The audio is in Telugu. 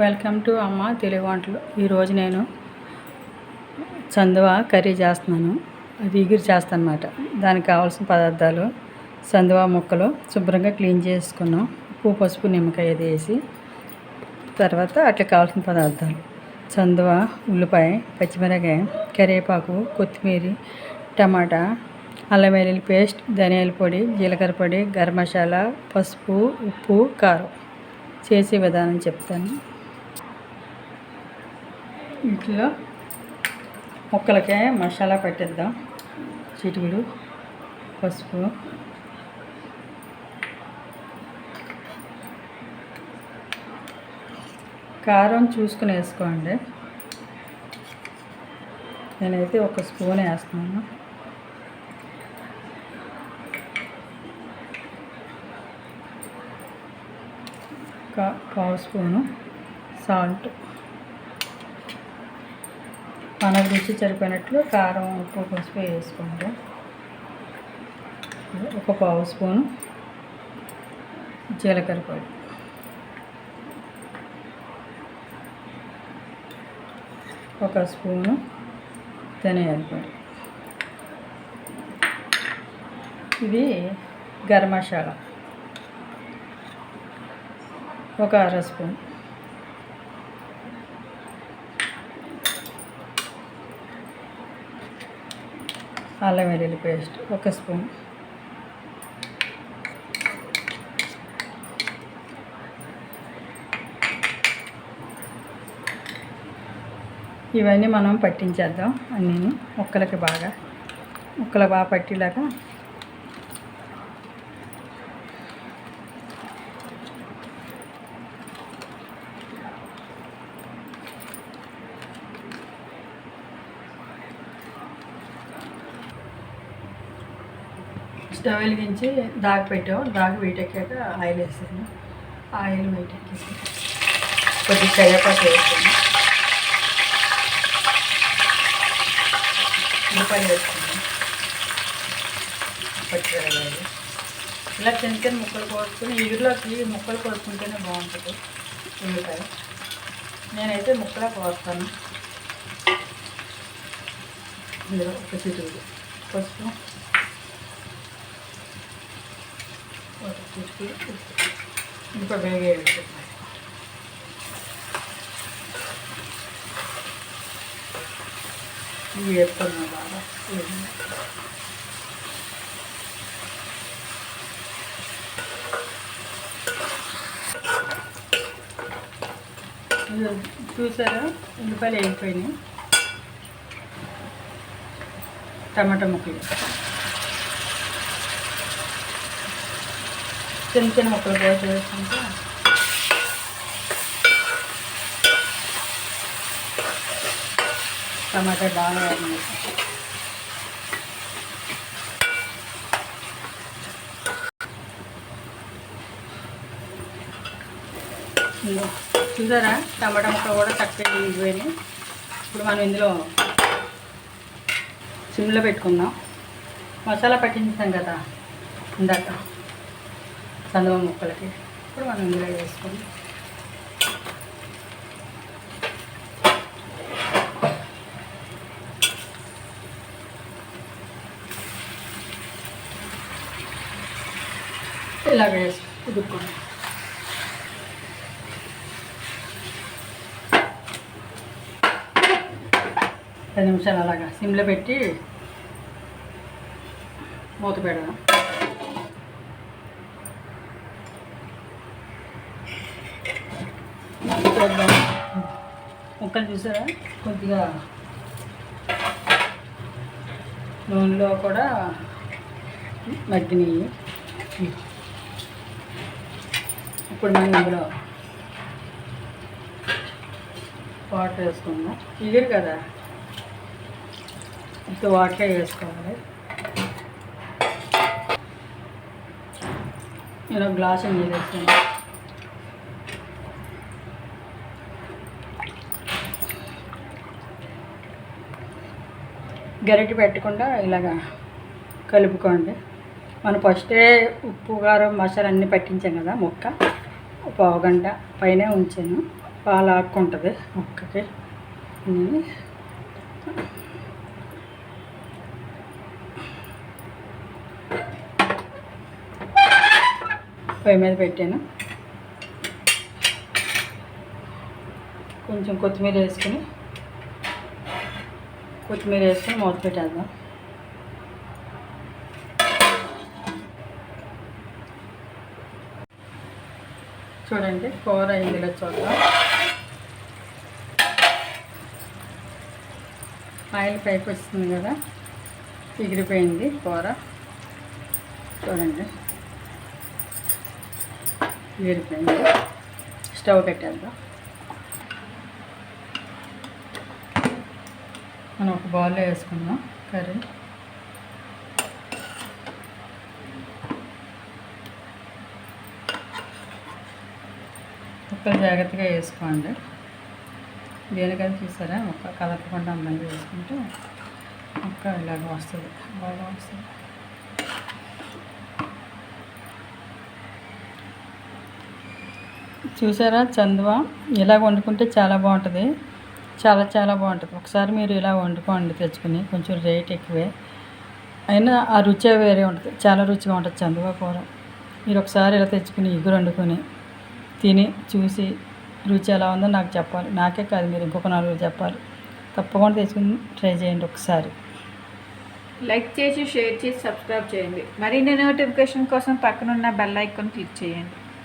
వెల్కమ్ టు అమ్మ తెలుగు వంటలు. ఈరోజు నేను చందువ కర్రీ చేస్తున్నాను. అది ఎగిరి చేస్తాను అనమాట దానికి కావాల్సిన పదార్థాలు చందువ ముక్కలు శుభ్రంగా క్లీన్ చేసుకున్నాం. ఉప్పు పసుపు నిమ్మకాయ అది వేసి తర్వాత అట్లా కావాల్సిన పదార్థాలు. చందువ ఉల్లిపాయ పచ్చిమిరకాయ కరివేపాకు కొత్తిమీర టమాటా అల్లం వెల్లుల్లి పేస్ట్ ధనియాల పొడి జీలకర్ర పొడి గరం మసాలా పసుపు ఉప్పు కారం. చేసే విధానం చెప్తాను. ఇంట్లో ముక్కలకే మసాలా పెట్టేద్దాం. చిటుకుడు పసుపు. కారం చూసుకుని వేసుకోండి. నేనైతే ఒక స్పూన్ వేస్తున్నాను. పావు స్పూను సాల్ట్. మనకు రుచి సరిపోయినట్లు కారం ఉప్పు పసుపు వేసుకోండి ఒక పావు స్పూను జీలకర్ర పొడి. ఒక స్పూను ధనియాల పొడి. ఇది గరం మసాలా. ఒక అర స్పూన్ అల్లం వెల్లుల్లి పేస్ట్ ఒక స్పూన్. ఇవన్నీ మనం పట్టించేద్దాం అన్నీ ముక్కలకి బాగా. ముక్కలు బాగా పట్టేలాగా స్టవ్ వెలిగించి దాగి పెట్టాము. దాగి వేటెక్కాక ఆయిల్ వేసాను ఆయిల్ వేటెక్కింది కొద్ది కరివేపాకు వేసాను. ఉల్లిపాయలు వేసుకున్నాను. పచ్చిమిరపకాయలు. ఇలా చిన్న చిన్న ముక్కలు కోసుకుని ఎగురులోకి ముక్కలు కోసుకుంటేనే బాగుంటుంది ఉల్లిపాయ. నేనైతే ముక్కలా కోస్తాను. ఇందులో ఒక చిటుకు పసుపు. ఒక ఇంకా వేగే ఇవి వేసుకున్నాం బాగా. చూసారా? ఉల్లిపాయలు వేగిపోయినాయి. టమాటా ముక్కలు. చిన్న చిన్న ముక్కలు కోసి వేసుకుంటే టమాటా బాగా వేయాలి చూసారా? టమాటా ముక్కలు కూడా చక్కగా ఇగిపోయినాయి ఇప్పుడు మనం ఇందులో సిమ్లో పెట్టుకుందాం. మసాలా పట్టించాం కదా ఇందాక. చందమ ముక్కలకి. ఇప్పుడు మనం ఇందులో వేసుకుందాం ఇలా వేసి కుదురుకోండి పది నిమిషాలు అలాగా సిమ్లో పెట్టి మూత పెడదాం. చేద్దాం. ముక్కలు చూసారా? కొద్దిగా నూనెలో కూడా మగ్గినాయి ఇప్పుడు మనం ఇందులో వాటర్ వేసుకుందాం. ఇగురు కదా? ఇంత వాటర్ వేసుకోవాలి. నేను గ్లాసు నీళ్ళు వేసుకున్నాను గరిటె పెట్టకుండా ఇలాగా కలుపుకోండి. మనం ఫస్టే ఉప్పు కారం మసాలా అన్నీ పట్టించాం కదా ముక్క. ఒక పావు గంట పైనే ఉంచాను. పాలు ఆక్కుంటుంది ముక్కకి. పొయ్యి మీద పెట్టాను. కొంచెం కొత్తిమీర వేసుకుని కొత్తిమీర వేసుకొని మూత పెట్టేద్దాం. చూడండి కూర ఇందులో చూద్దాం. ఆయిల్ పైకి వస్తుంది కదా ఎగిరిపోయింది కూర. చూడండి. ఎగిరిపోయింది. స్టవ్ పెట్టేద్దాం. మనం ఒక బౌల్లో వేసుకుందాం. కర్రీ. ముక్కలు జాగ్రత్తగా వేసుకోండి. దేనికైనా చూసారా? ముక్క కలపకుండా అందంగా వేసుకుంటే ముక్క ఇలాగ వస్తుంది. బాగా వస్తుంది. చూసారా? చందువ ఇలా వండుకుంటే చాలా బాగుంటుంది. చాలా చాలా బాగుంటుంది. ఒకసారి మీరు ఇలా వండుకోండి తెచ్చుకుని. కొంచెం రేట్ ఎక్కువే. అయినా ఆ రుచే వేరే ఉంటుంది. చాలా రుచిగా ఉంటుంది చందువా కూర మీరు ఒకసారి ఇలా తెచ్చుకుని ఇగురు వండుకొని తిని చూసి రుచి ఎలా ఉందో నాకు చెప్పాలి. నాకే కాదు మీరు ఇంకొక నాలుగు చెప్పాలి. తప్పకుండా తెచ్చుకుని ట్రై చేయండి ఒకసారి. లైక్ చేసి షేర్ చేసి సబ్స్క్రైబ్ చేయండి. మరిన్ని నోటిఫికేషన్ కోసం పక్కనున్న బెల్ ఐకాన్ క్లిక్ చేయండి.